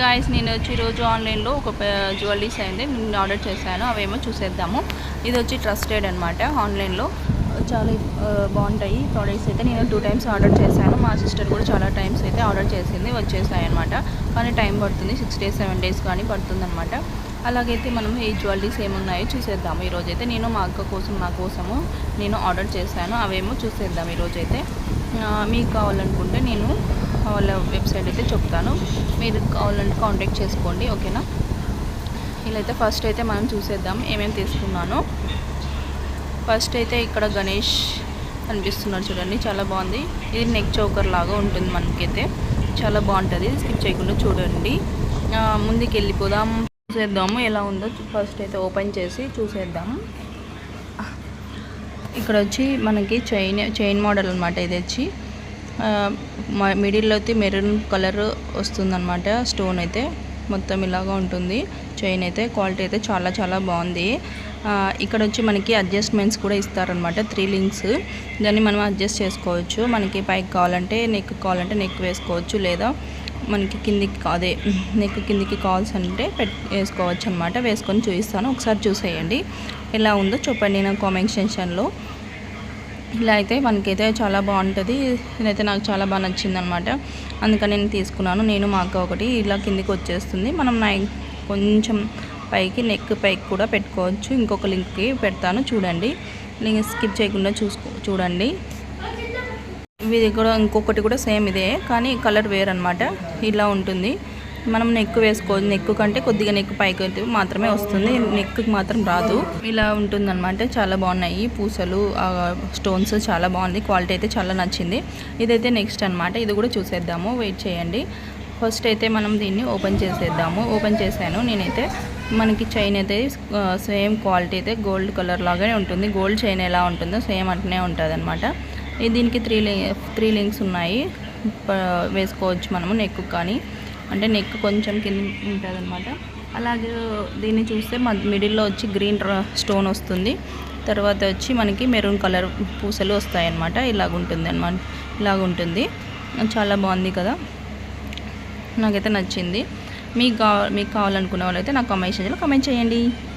Guys నేను వచ్చి ఈరోజు ఆన్లైన్లో ఒక జ్యువెలరీస్ అయింది. నేను ఆర్డర్ చేశాను. అవేమో చూసేద్దాము. ఇది వచ్చి ట్రస్టెడ్ అనమాట ఆన్లైన్లో. చాలా బాగుంటాయి ప్రోడక్ట్స్ అయితే. నేను టూ టైమ్స్ ఆర్డర్ చేశాను. మా సిస్టర్ కూడా చాలా టైమ్స్ అయితే ఆర్డర్ చేసింది. వచ్చేసాయి అనమాట కానీ టైం పడుతుంది. సిక్స్ డేస్ సెవెన్ డేస్ కానీ పడుతుంది అనమాట అలాగైతే మనం ఈ జ్యువెలరీస్ ఏమున్నాయో చూసేద్దాము. ఈరోజైతే నేను మా అక్క కోసం నా కోసము నేను ఆర్డర్ చేశాను. అవేమో చూసేద్దాం ఈరోజైతే మీకు కావాలనుకుంటే నేను వాళ్ళ వెబ్సైట్ అయితే చెప్తాను. మీరు కావాలంటే కాంటాక్ట్ చేసుకోండి ఓకేనా? ఇలా అయితే ఫస్ట్ అయితే మనం చూసేద్దాం ఏమేమి తీసుకున్నాను. ఫస్ట్ అయితే ఇక్కడ గణేష్ కనిపిస్తున్నారు చూడండి చాలా బాగుంది. ఇది నెక్ చౌకర్ లాగా ఉంటుంది మనకైతే. చాలా బాగుంటుంది స్కిప్ చేయకుండా చూడండి. ముందుకు వెళ్ళిపోదాం చూసేద్దాము ఎలా ఉందో ఫస్ట్ అయితే ఓపెన్ చేసి చూసేద్దాము ఇక్కడ వచ్చి మనకి చైన్ చైన్ మోడల్ అనమాట ఇది వచ్చి మిడిల్లో అయితే మెరూన్ కలర్ వస్తుందన్నమాట స్టోన్ అయితే. మొత్తం ఇలాగా ఉంటుంది. చైన్ అయితే క్వాలిటీ అయితే చాలా చాలా బాగుంది. ఇక్కడ వచ్చి మనకి అడ్జస్ట్మెంట్స్ కూడా ఇస్తారనమాట త్రీ లింక్స్. దాన్ని మనం అడ్జస్ట్ చేసుకోవచ్చు. మనకి పైకి కావాలంటే నెక్ కావాలంటే నెక్ వేసుకోవచ్చు లేదా మనకి కిందికి అదే నెక్ కిందికి కావాల్సి అంటే పెట్ వేసుకోవచ్చు అనమాట వేసుకొని చూపిస్తాను. ఒకసారి చూసేయండి. ఎలా ఉందో చెప్పండి నా కామెంట్ సెక్షన్లో. ఇలా అయితే మనకైతే చాలా బాగుంటుంది. ఇదైతే నాకు చాలా బాగా నచ్చింది అనమాట అందుకని నేను తీసుకున్నాను. నేను మా అక్క ఒకటి ఇలా కిందికి వచ్చేస్తుంది. మనం నై కొంచెం పైకి నెక్ పైకి కూడా పెట్టుకోవచ్చు. ఇంకొక లింక్కి పెడతాను. చూడండి. లింక్ స్కిప్ చేయకుండా చూసుకో చూడండి. ఇది కూడా ఇంకొకటి కూడా సేమ్ ఇదే. కానీ కలర్ వేర్ అనమాట ఇలా ఉంటుంది. మనం నెక్ వేసుకో నెక్ కంటే కొద్దిగా నెక్ పైకి అయితే మాత్రమే వస్తుంది. నెక్కి మాత్రం రాదు. ఇలా ఉంటుంది అనమాట చాలా బాగున్నాయి పూసలు. స్టోన్స్ చాలా బాగుంది. క్వాలిటీ అయితే చాలా నచ్చింది. ఇదైతే నెక్స్ట్ అనమాట ఇది కూడా చూసేద్దాము. వెయిట్ చేయండి. ఫస్ట్ అయితే మనం దీన్ని ఓపెన్ చేసేద్దాము. ఓపెన్ చేశాను. నేనైతే మనకి చైన్ అయితే సేమ్ క్వాలిటీ అయితే గోల్డ్ కలర్ లాగానే ఉంటుంది. గోల్డ్ చైన్ ఎలా ఉంటుందో సేమ్ అట్నే ఉంటుంది అనమాట దీనికి త్రీ త్రీ లింక్స్ ఉన్నాయి. వేసుకోవచ్చు మనము నెక్కు కానీ. అంటే నెక్ కొంచెం కింద ఉంటుంది అనమాట అలాగే దీన్ని చూస్తే మిడిల్లో వచ్చి గ్రీన్ స్టోన్ వస్తుంది. తర్వాత వచ్చి మనకి మెరూన్ కలర్ పూసలు వస్తాయి అన్నమాట ఉంటుంది అనమాట ఇలాగుంటుంది. చాలా బాగుంది కదా. నాకైతే నచ్చింది. మీకు కావ మీకు కావాలనుకున్న వాళ్ళైతే నాకు కమెంట్ చేయాలి కమెంట్ చేయండి.